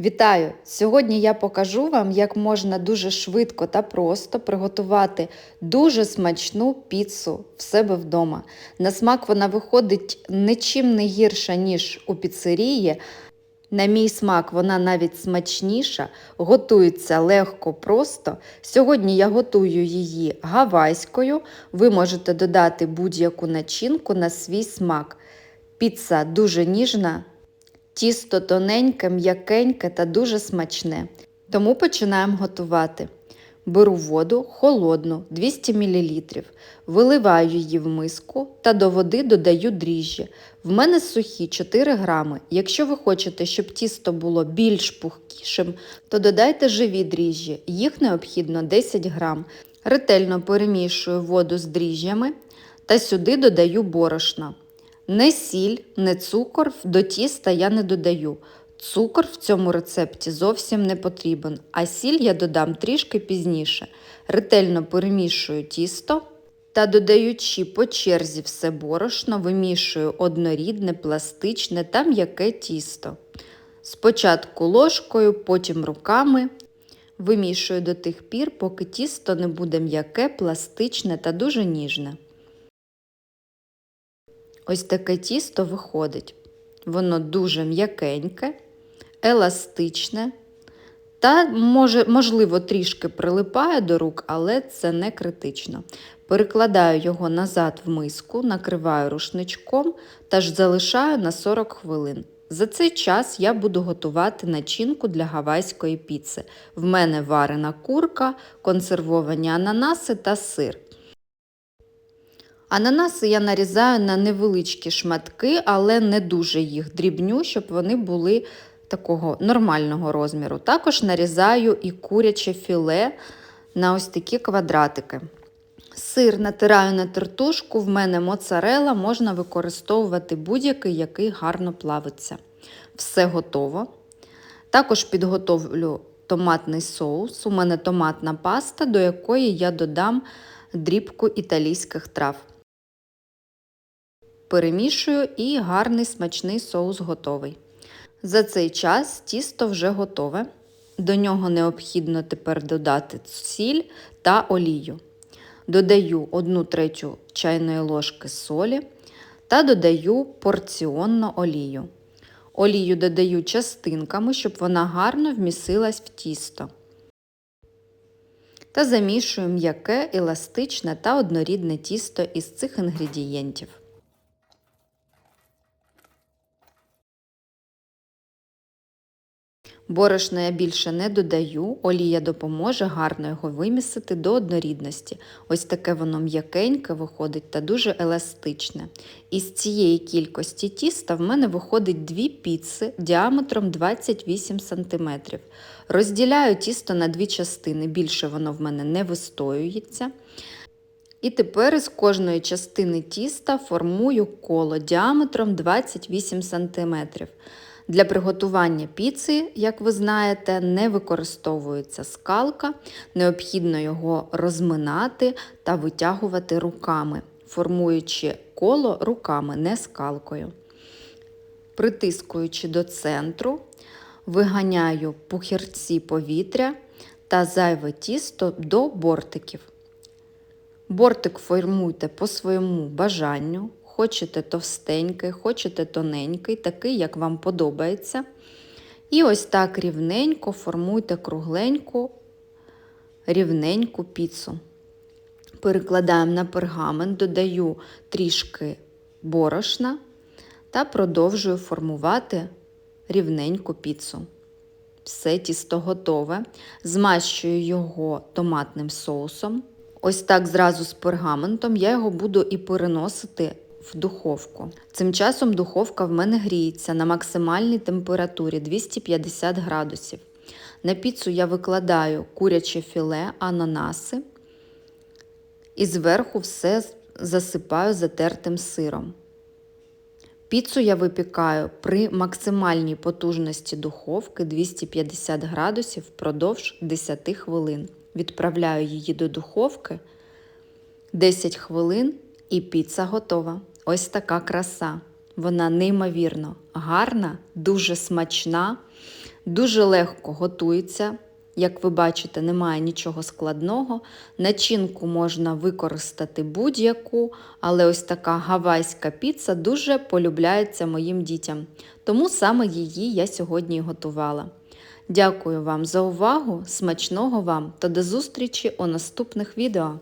Вітаю! Сьогодні я покажу вам, як можна дуже швидко та просто приготувати дуже смачну піцу в себе вдома. На смак вона виходить нічим не гірша, ніж у піцерії. На мій смак вона навіть смачніша, готується легко, просто. Сьогодні я готую її гавайською. Ви можете додати будь-яку начинку на свій смак. Піца дуже ніжна, Тісто тоненьке, м'якеньке та дуже смачне. Тому починаємо готувати. Беру воду холодну 200 мл, виливаю її в миску та до води додаю дріжджі. В мене сухі 4 грами. Якщо ви хочете, щоб тісто було більш пухкішим, то додайте живі дріжджі, їх необхідно 10 грам. Ретельно перемішую воду з дріжджями та сюди додаю борошна. Не сіль, не цукор до тіста я не додаю. Цукор в цьому рецепті зовсім не потрібен, а сіль я додам трішки пізніше. Ретельно перемішую тісто та додаючи по черзі все борошно, вимішую однорідне, пластичне та м'яке тісто. Спочатку ложкою, потім руками. Вимішую до тих пір, поки тісто не буде м'яке, пластичне та дуже ніжне. Ось таке тісто виходить. Воно дуже м'якеньке, еластичне та, може, можливо, трішки прилипає до рук, але це не критично. Перекладаю його назад в миску, накриваю рушничком та ж залишаю на 40 хвилин. За цей час я буду готувати начинку для гавайської піци. В мене варена курка, консервовані ананаси та сир. Ананаси я нарізаю на невеличкі шматки, але не дуже їх дрібню, щоб вони були такого нормального розміру. Також нарізаю і куряче філе на ось такі квадратики. Сир натираю на тертушку, в мене моцарела, можна використовувати будь-який, який гарно плавиться. Все готово. Також підготовлю томатний соус. У мене томатна паста, до якої я додам дрібку італійських трав. Перемішую і гарний смачний соус готовий. За цей час тісто вже готове. До нього необхідно тепер додати сіль та олію. Додаю 1 третю чайної ложки солі та додаю порціонну олію. Олію додаю частинками, щоб вона гарно вмісилась в тісто. Та замішую м'яке, еластичне та однорідне тісто із цих інгредієнтів. Борошна я більше не додаю, олія допоможе гарно його вимісити до однорідності. Ось таке воно м'якеньке виходить та дуже еластичне. Із цієї кількості тіста в мене виходить дві піци діаметром 28 см. Розділяю тісто на дві частини, більше воно в мене не вистоюється. І тепер із кожної частини тіста формую коло діаметром 28 см. Для приготування піци, як ви знаєте, не використовується скалка, необхідно його розминати та витягувати руками, формуючи коло руками, не скалкою. Притискуючи до центру, виганяю пухірці повітря та зайве тісто до бортиків. Бортик формуйте по своєму бажанню. Хочете товстенький, хочете тоненький, такий, як вам подобається. І ось так рівненько формуйте кругленьку, рівненьку піцу. Перекладаємо на пергамент, додаю трішки борошна та продовжую формувати рівненьку піцу. Все тісто готове. Змащую його томатним соусом. Ось так зразу з пергаментом я його буду і переносити в духовку. Цим часом духовка в мене гріється на максимальній температурі 250 градусів. На піцу я викладаю куряче філе, ананаси і зверху все засипаю затертим сиром. Піцу я випікаю при максимальній потужності духовки 250 градусів впродовж 10 хвилин. Відправляю її до духовки 10 хвилин і піца готова. Ось така краса. Вона неймовірно гарна, дуже смачна, дуже легко готується. Як ви бачите, немає нічого складного. Начинку можна використати будь-яку, але ось така гавайська піца дуже полюбляється моїм дітям. Тому саме її я сьогодні і готувала. Дякую вам за увагу, смачного вам та до зустрічі у наступних відео!